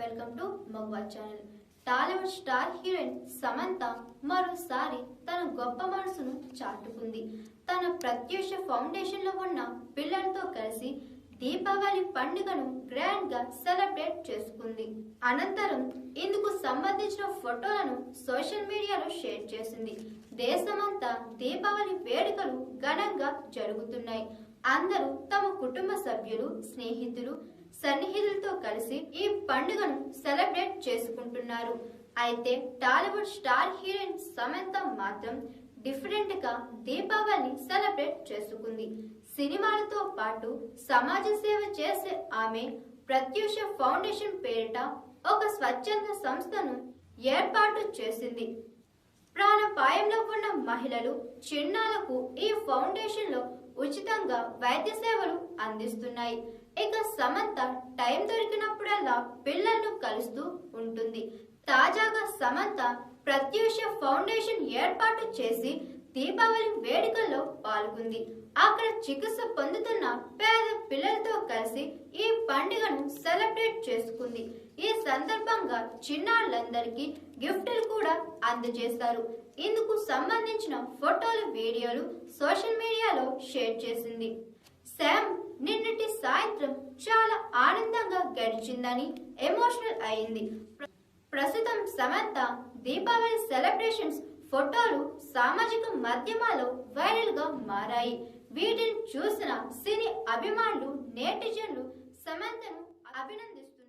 Welcome to మగవా channel. Tollywood star heroine Samantha మరోసారి తన గొప్ప మనసును చాటుకుంది. తన ప్రత్యూష ఫౌండేషన్లో ఉన్న పిల్లలతో కలిసి దీపావళి పండుగను గ్రాండ్గా సెలబ్రేట్ చేసుకుంది. అనంతరం ఇందుకు సంబంధించిన ఫోటోలను సోషల్ మీడియాలో షేర్ చేసింది. దేశమంతా దీపావళి వేడుకలు ఘనంగా జరుగుతున్నాయి. అందరూ తమ కుటుంబ సభ్యులు స్నేహితులు సన్నిహితులతో కలిసి ఈ పండుగను సెలబ్రేట్ చేసుకుంటున్నారు. అయితే టాలీవుడ్ స్టార్ హీరోయిన్ సమంత మాత్రం డిఫరెంట్గా దీపావళిని సెలబ్రేట్ చేసుకుంది. సినిమాలతో పాటు సమాజ సేవ చేసే ఆమె ప్రత్యూష ఫౌండేషన్ పేరిట ఒక స్వచ్ఛంద సంస్థను ఏర్పాటు చేసింది. ప్రాణపాయంలో ఉన్న మహిళలు చిన్నాలకు ఈ ఫౌండేషన్లో ఉచితంగా వైద్య సేవలు అందిస్తున్నాయి. ఇక సమంత టైం దొరికినప్పుడల్లా పిల్లలను కలుస్తూ ఉంటుంది. తాజాగా సమంత ప్రత్యూష ఫౌండేషన్ ఏర్పాటు చేసి దీపావళి వేడుకల్లో పాల్గొంది. అక్కడ చికిత్స పొందుతున్న పేద పిల్లలతో కలిసి ఈ పండుగను సెలబ్రేట్ చేసుకుంది. ఈ సందర్భంగా చిన్నారులందరికీ గిఫ్ట్లు కూడా అందజేశారు. ఇందుకు సంబంధించిన ఫోటోలు వీడియోలు సోషల్ మీడియాలో షేర్ చేసింది. గడిచిందని ఎమోషనల్ అయింది. ప్రస్తుతం సమంత దీపావళి సెలబ్రేషన్స్ ఫోటోలు సామాజిక మాధ్యమాల్లో వైరల్గా మారాయి. వీటిని చూసిన సినీ అభిమానులు నేటిజన్లు సమంతను అభినందిస్తున్నారు.